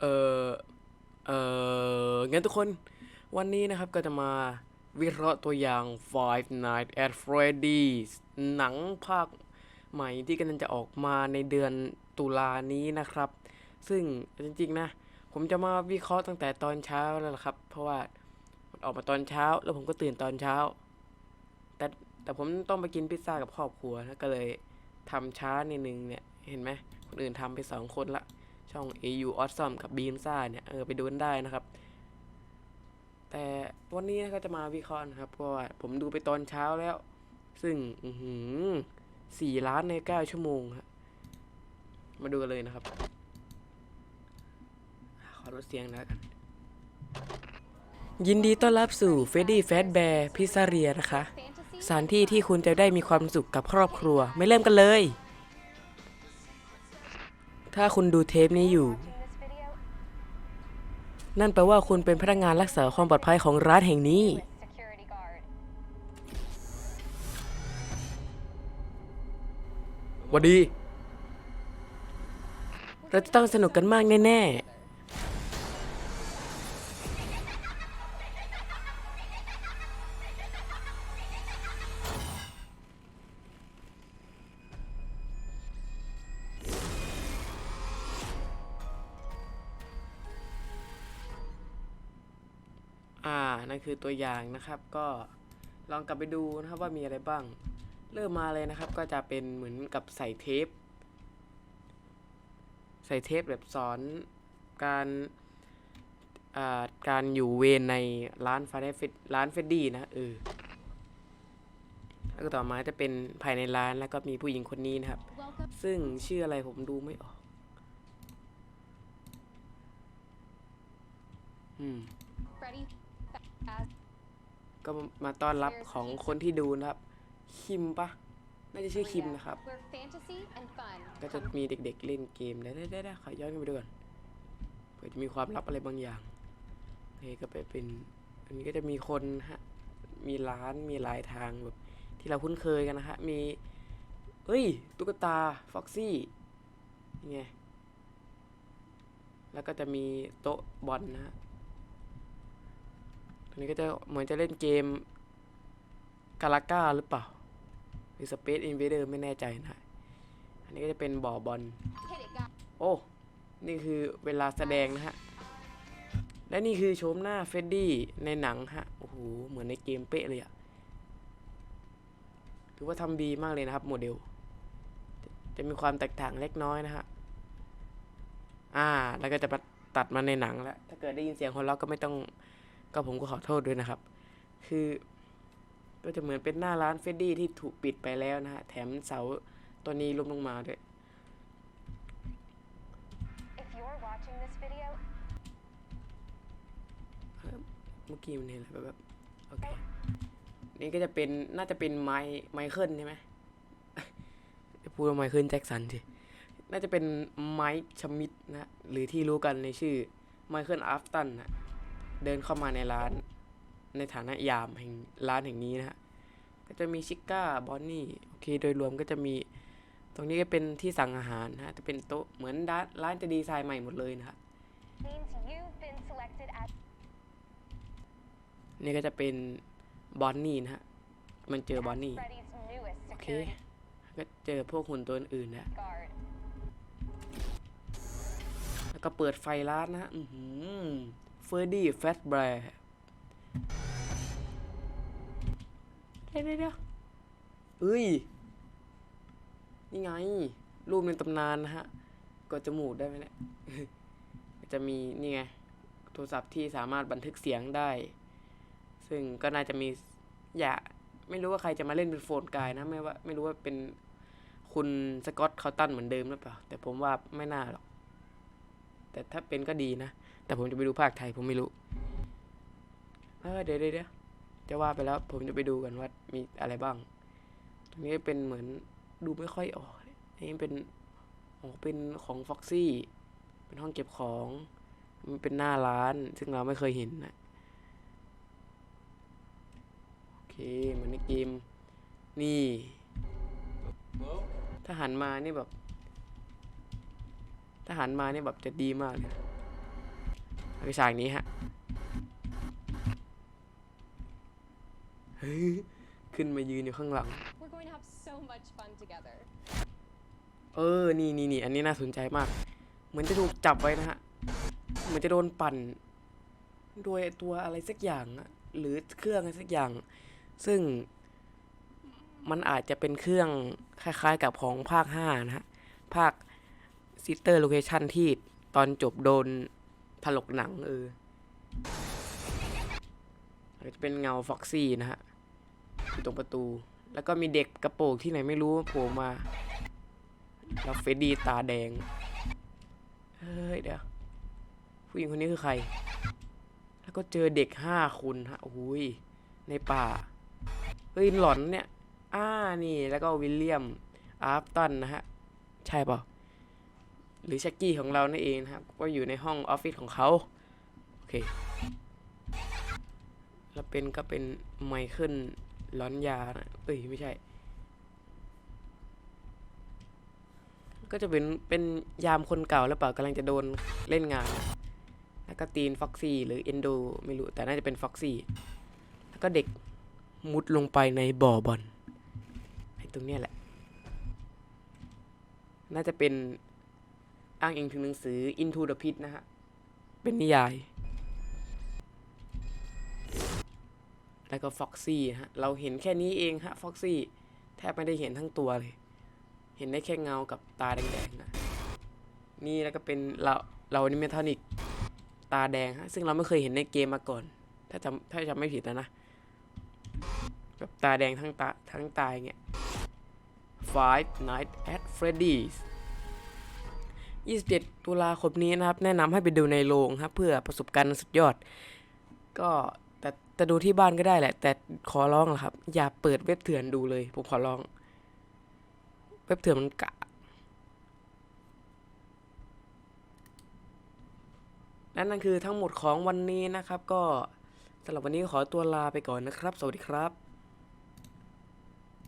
เออเอองั้นทุกคนวันนี้นะครับก็จะมาวิเคราะห์ตัวอย่าง Five Nights at Freddy's หนังภาคใหม่ที่กำลังจะออกมาในเดือนตุลานี้นะครับ ซึ่งจริงๆนะ ผมจะมาวิเคราะห์ตั้งแต่ตอนเช้าแล้วล่ะครับ เพราะว่ามันออกมาตอนเช้า แล้วผมก็ตื่นตอนเช้า แต่แต่ผมต้องไปกินพิซซ่ากับครอบครัวแล้วก็เลยทำช้านิดนึงเนี่ย เห็นไหมคนอื่นทำไปสองคนละ ช่อง AU Awesome กับ Beam ซ่าเนี่ยเออไปดูกันได้นะครับ แต่วันนี้นะก็จะมาวิเคราะห์นะครับเพราะว่าผมดูไปตอนเช้าแล้ว ซึ่งอือหือสี่ล้านในเก้าชั่วโมงครับมาดูกันเลยนะครับ ขอลดเสียงนะกัน ยินดีต้อนรับสู่ f r e d d y f a t Bear Pizzeria นะคะสถานที่ที่คุณจะได้มีความสุขกับครอบครัว ไม่เริ่มกันเลย ถ้าคุณดูเทปนี้อยู่ นั่นแปลว่าคุณเป็นพนักงานรักษาความปลอดภัยของร้านแห่งนี้ security guard. หวัสดี เราจะต้องสนุกกันมากแน่ ๆ อ่า นั่นคือตัวอย่างนะครับ ก็ลองกลับไปดูนะครับว่ามีอะไรบ้าง เริ่มมาเลยนะครับ ก็จะเป็นเหมือนกับใส่เทป ใส่เทปแบบสอนการการอยู่เวรในร้านฟาเฟดร้านเฟดดี้นะเออแล้วก็ต่อมาจะเป็นภายในร้านแล้วก็มีผู้หญิงคนนี้นะครับ ซึ่งชื่ออะไรผมดูไม่ออก อืม ก็มาต้อนรับของคนที่ดูนะครับ คิมปะน่าจะชื่อคิมนะครับ Where fantasy and fun ก็จะมีเด็กๆเล่นเกมได้ได้ได้ได้ขอย้อนกลันไปดูก่อนเผื่อจะมีความลับอะไรบางอย่างโอเคก็ไปเป็น อันนี้ก็จะมีคนฮะ มีร้านมีหลายทางแบบที่เราคุ้นเคยกันนะฮะ มีเฮ้ย ตุ๊กตาฟ็อกซี่นี่ไงแล้วก็จะมีโต๊ะบอลนะฮะตรง นี้ก็จะเหมือนจะเล่นเกมกาลาก้าหรือเปล่า หรือสเปซอินเวเดอร์ไม่แน่ใจนะ อันนี้ก็จะเป็นบ่อบอล โอ้ นี่คือเวลาแสดงนะฮะ และนี่คือโฉมหน้าเฟดดี้ในหนังฮะ โอ้โห เหมือนในเกมเป๊ะเลยอะถือว่าทำดีมากเลยนะครับโมเดล จะมีความแตกต่างเล็กน้อยนะฮะ อ่า แล้วก็จะมาตัดมาในหนังแล้ว ถ้าเกิดได้ยินเสียงคนเราก็ไม่ต้อง ก็ผมก็ขอโทษด้วยนะครับ คือ ก็จะเหมือนเป็นหน้าร้านเฟดดี้ที่ถูกปิดไปแล้วนะฮะ แถมเสาตัวนี้ล้มลงมาด้วย if you're watching this video เมื่อกี้มันเห็นอะไรแบบแบบโอเค นี่ก็จะเป็นน่าจะเป็นไมค์ไมเคิลใช่ไหมจะพูดว่าไมเคิลแจ็คสันสิน่าจะเป็นไมค์ชมิดนะ หรือที่รู้กันในชื่อไมเคิลอัฟตันนะ เดินเข้ามาในร้าน ในฐานะยามแห่งร้านแห่งนี้นะฮะ ก็จะมีชิก้า บอนนี่ โอเค โดยรวมก็จะมี ตรงนี้ก็เป็นที่สั่งอาหารนะฮะ จะเป็นโต๊ะ เหมือนร้านร้านจะดีไซน์ใหม่หมดเลยนะฮะ means you've been selected as นี่ก็จะเป็นบอนนี่นะฮะ มันเจอบอนนี่ โอเค ก็เจอพวกหุ่นตัวอื่นนะแล้วก็เปิดไฟร้านนะฮะอือหือ เฟอร์ดี้แฟตแบร์เดี๋ยวเดี๋ยวเดี๋ยวเอ้ย นี่ไง รูปในตำนานนะฮะ กดจมูกได้ไหมเนี่ยก็จะมีนี่ไง โทรศัพท์ที่สามารถบันทึกเสียงได้ ซึ่งก็น่าจะมี อย่า ไม่รู้ว่าใครจะมาเล่นเป็นโฟนกายนะ ไม่ว่า ไม่รู้ว่าเป็นคุณสกอตเคาตันเหมือนเดิมหรือเปล่า แต่ผมว่าไม่น่าหรอก แต่ถ้าเป็นก็ดีนะ แต่ผมจะไปดูภาคไทยผมไม่รู้ เออเดี๋ยวเดี๋ยวเดี๋ยวจะว่าไปแล้วผมจะไปดูกันว่ามีอะไรบ้างตรงนี้เป็นเหมือนดูไม่ค่อยออกอันนี้เป็นอ๋อเป็นของฟ็อกซี่เป็นห้องเก็บของ มันเป็นหน้าร้าน ซึ่งเราไม่เคยเห็นนะโอเคเหมือนในเกม นี่ถ้าหันมานี่แบบ ถ้าหันมานี่แบบจะดีมากเลยแล้วก็ฉากนี้ฮะเฮ้ยขึ้นมายืนอยู่ข้างหลัง We're going to have so much fun together. เออ นี่นี่นี่อันนี้น่าสนใจมาก เหมือนจะถูกจับไว้นะฮะ เหมือนจะโดนปั่น โดยตัวอะไรสักอย่างอะหรือเครื่องอะไรสักอย่าง ซึ่งมันอาจจะเป็นเครื่องคล้ายๆกับของภาค 5 นะฮะ ภาค Sister Location ที่ตอนจบโดนถลกหนังเออจะเป็นเงาฟ็อกซี่นะฮะอยู่ตรงประตู แล้วก็มีเด็กกระโปรงที่ไหนไม่รู้โผล่มาแล้วเฟรดดี้ตาแดง เฮ้ยเดี๋ยว ผู้หญิงคนนี้คือใคร แล้วก็เจอเด็กห้าคนฮะโอ้ย ในป่า เฮ้ย หลอนเนี่ย อ่านี่ แล้วก็วิลเลียม อาร์ฟตันนะฮะ ใช่ปล่า หรือชักกี้ของเรานั่นเองนะครับ ก็อยู่ในห้องออฟฟิศของเขาโอเค แล้วเป็นก็เป็นไมเคิลหลอนยานะเอ้ยไม่ใช่ ก็จะเป็นเป็นยามคนเก่าแล้วเปล่ากำลังจะโดนเล่นงาน แล้วก็ตีนฟ็อกซี่หรือเอนโดไม่รู้ แต่น่าจะเป็นฟ็อกซี่ แล้วก็เด็กมุดลงไปในบ่อบอลไอ้ตรงเนี้ยแหละ น่าจะเป็น อ้างอิงถึงหนังสือ Into the Pit นะฮะ เป็นนิยาย แล้วก็ฟ็อกซี่ฮะ เราเห็นแค่นี้เองฮะฟ็อกซี่แทบไม่ได้เห็นทั้งตัวเลย เห็นได้แค่เงากับตาแดงๆนะ นี่แล้วก็เป็นเราเรานิเมทอนิกตาแดงฮะ ซึ่งเราไม่เคยเห็นในเกมมาก่อน ถ้าจำถ้าจำไม่ผิดนะนะแบบตาแดงทั้งตาทั้งตาอย่างเงี้ย Five Nights at Freddy's 27 ตุลาคมนี้นะครับ แนะนำให้ไปดูในโรงครับ เพื่อประสบการณ์สุดยอด ก็แต่แต่ดูที่บ้านก็ได้แหละ แต่ขอร้องนะครับ อย่าเปิดเว็บเถื่อนดูเลย ผมขอร้อง เว็บเถื่อนมันกะและนั่นคือทั้งหมดของวันนี้นะครับ ก็สำหรับวันนี้ขอตัวลาไปก่อนนะครับ สวัสดีครับ